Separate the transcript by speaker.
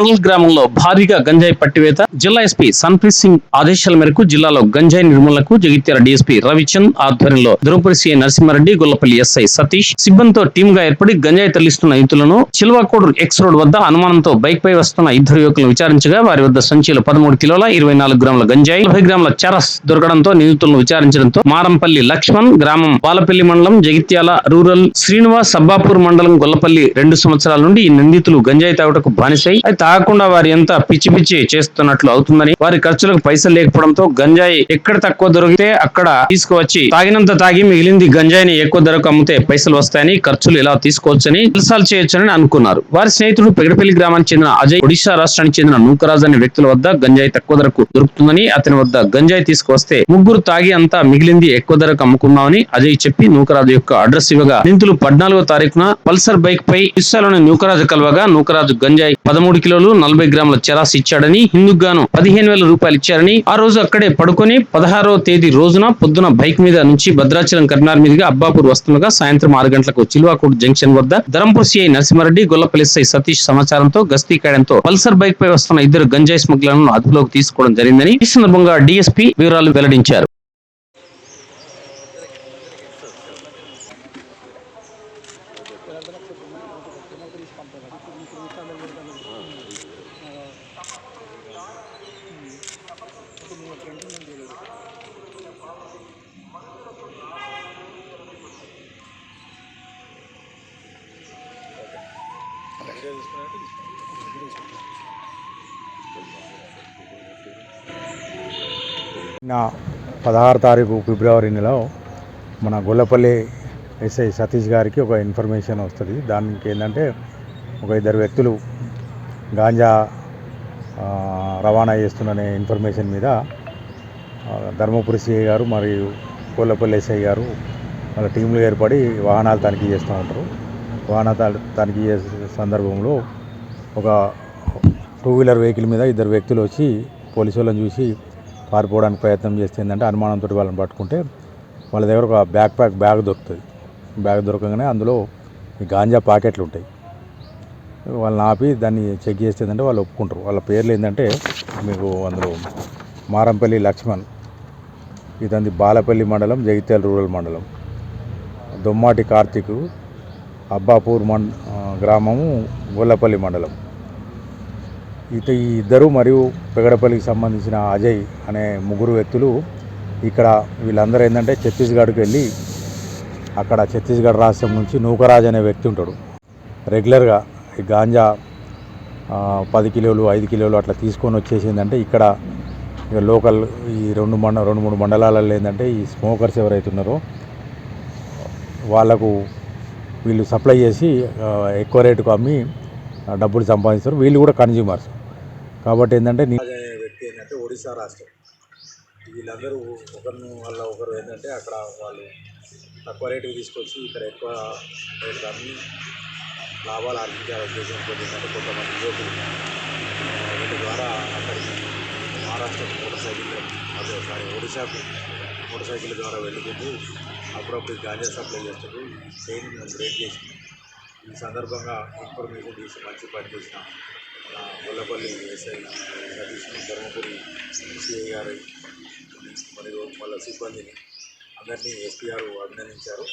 Speaker 1: మండల్ గ్రామంలో భారీగా గంజాయి పట్టివేత జిల్లా ఎస్పీ సన్ప్రీత్ సింగ్ ఆదేశాల మేరకు జిల్లాలో గంజాయి నిర్మూలనకు జగిత్యాల డీఎస్పీ రవిచంద్ ఆధ్వర్యంలో ధర్మపురి సీఐ నరసింహారెడ్డి గొల్లపల్లి ఎస్ఐ సతీష్ సిబ్బందితో టీమ్గా ఏర్పడి గంజాయి తరలిస్తున్న యువతులను చిల్వాకోడు ఎక్స్ రోడ్ వద్ద అనుమానంతో బైక్ పై వస్తున్న ఇద్దరు యువకులను విచారించగా వారి వద్ద సంచిలో పదమూడు కిలోల ఇరవై నాలుగు గ్రాముల గంజాయి నలభై గ్రాముల చరస్ దొరకడంతో నిందితులను విచారించడంతో మారంపల్లి లక్ష్మణ్ గ్రామం బాలపల్లి మండలం జగిత్యాల రూరల్ శ్రీనివాస్ సబ్బాపూర్ మండలం గొల్లపల్లి రెండు సంవత్సరాల నుండి ఈ నిందితులు గంజాయి తాగుటకు బానిసై కాకుండా వారు వారి ఎంత పిచ్చి పిచ్చి చేస్తున్నట్లు అవుతుందని వారి ఖర్చులకు పైసలు లేకపోవడంతో గంజాయి ఎక్కడ తక్కువ దొరికితే అక్కడ తీసుకువచ్చి తాగినంత తాగి మిగిలింది గంజాయిని ఎక్కువ ధరకు అమ్మితే పైసలు వస్తాయని ఖర్చులు ఇలా తీసుకోవచ్చని జల్సాలు చేయొచ్చని అనుకున్నారు. వారి స్నేహితుడు పెగడపల్లి గ్రామానికి చెందిన అజయ్ ఒడిశా రాష్ట్రానికి చెందిన నూకరాజ్ అనే వ్యక్తుల వద్ద గంజాయి తక్కువ ధరకు దొరుకుతుందని అతని వద్ద గంజాయి తీసుకువస్తే ముగ్గురు తాగి అంతా మిగిలింది ఎక్కువ ధరకు అమ్ముకున్నామని అజయ్ చెప్పి నూకరాజు యొక్క అడ్రస్ ఇవ్వగా నిందితులు పద్నాలుగో తారీఖున పల్సర్ బైక్ పై ఇస్సాలోని నూకరాజు కలవగా నూకరాజు గంజాయి పదమూడు కిలో కిలోలు నలభై గ్రాముల చెరాస్ ఇచ్చాడని ఇందుకు గాను పదిహేను వేల రూపాయలు ఇచ్చారని ఆ రోజు అక్కడే పడుకొని పదహారవ తేదీ రోజున పొద్దున బైక్ మీద నుంచి భద్రాచలం కర్నార్ మీదుగా అబ్బాపూర్ వస్తుండగా సాయంత్రం ఆరు గంటలకు చిల్వాకోట్ జంక్షన్ వద్ద ధరంపూర్ సిఐ నరసింహారెడ్డి గొల్లపల్లి ఎస్ఐ సతీష్ సమాచారంతో గస్తీ కాయడంతో పల్సర్ బైక్ పై వస్తున్న ఇద్దరు గంజాయి స్మగ్లర్లను అదుపులోకి తీసుకోవడం జరిగిందని ఈ సందర్భంగా డీఎస్పీ వివరాలు వెల్లడించారు.
Speaker 2: నా పదహారు తారీఖు ఫిబ్రవరి నెలలో మన గొల్లపల్లి ఎస్ఐ సతీష్ గారికి ఒక ఇన్ఫర్మేషన్ వస్తుంది. దానికి ఏంటంటే ఒక ఇద్దరు వ్యక్తులు గాంజా రవాణా చేస్తున్ననే ఇన్ఫర్మేషన్ మీద ధర్మపురి సిఐ గారు మరియు కోళ్ళపల్లి ఎస్ఐ గారు వాళ్ళ టీంలు ఏర్పడి వాహనాలు తనిఖీ చేస్తూ ఉంటారు. వాహన తనిఖీ చేసే సందర్భంలో ఒక టూ వీలర్ వెహికల్ మీద ఇద్దరు వ్యక్తులు వచ్చి పోలీసు వాళ్ళని చూసి పారిపోవడానికి ప్రయత్నం చేస్తే ఏంటంటే అనుమానంతో వాళ్ళని పట్టుకుంటే వాళ్ళ దగ్గర ఒక బ్యాక్ ప్యాక్ బ్యాగ్ దొరుకుతుంది. బ్యాగ్ దొరకగానే అందులో ఈ గాంజా ప్యాకెట్లు ఉంటాయి. వాళ్ళని ఆపి దాన్ని చెక్ చేస్తే ఏంటంటే వాళ్ళు ఒప్పుకుంటారు. వాళ్ళ పేర్లు ఏంటంటే మీకు అందులో మారంపల్లి లక్ష్మణ్ ఇదంది బాలపల్లి మండలం జగిత్యాల రూరల్ మండలం. దొమ్మాటి కార్తీకు అబ్బాపూర్ మండ గ్రామము గొల్లపల్లి మండలం. ఇత ఈ ఇద్దరు మరియు పెగడపల్లికి సంబంధించిన అజయ్ అనే ముగ్గురు వ్యక్తులు ఇక్కడ వీళ్ళందరూ ఏంటంటే ఛత్తీస్గఢ్కి వెళ్ళి అక్కడ ఛత్తీస్గఢ్ రాష్ట్రం నుంచి నూకరాజ్ అనే వ్యక్తి ఉంటాడు. రెగ్యులర్గా ఈ గాంజా పది కిలోలు ఐదు కిలోలు అట్లా తీసుకొని వచ్చేసిందంటే ఇక్కడ ఇక లోకల్ ఈ రెండు మండ రెండు మూడు మండలాలలో ఏంటంటే ఈ స్మోకర్స్ ఎవరైతే ఉన్నారో వాళ్ళకు వీళ్ళు సప్లై చేసి ఎక్కువ రేటుకు అమ్మి ఆ, డబ్బులు సంపాదిస్తారు. వీళ్ళు కూడా కన్జ్యూమర్స్ కాబట్టి ఏంటంటే వ్యక్తి ఏంటంటే ఒడిశా రాష్ట్రం. వీళ్ళందరూ ఒకరిని వాళ్ళ ఒకరు ఏంటంటే అక్కడ వాళ్ళు తక్కువ రేటుకి తీసుకొచ్చి ఇక్కడ ఎక్కువ రేటు అమ్మి లాభాలు ఆర్జించాల ఉద్దేశంతో ఏంటంటే కొంతమంది యువకులు వీటి ద్వారా అక్కడికి మహారాష్ట్ర మోటార్ సైకిల్ అదే సారీ ఒడిశాకు మోటార్ సైకిల్ ద్వారా వెళ్ళుకుంటూ అప్పుడప్పుడు గాంజా సప్లై చేస్తుంటూ చైన్ మేము బ్రేక్ చేసి ఈ సందర్భంగా ఇన్ఫర్మేషన్ తీసి మంచి పని చేసిన గొల్లపల్లి ఎస్ఐ సతీష్ ధర్మపురి సిఐ గారు మరియు వాళ్ళ సిబ్బందిని అందరినీ ఎస్పీఆర్ అభినందించారు.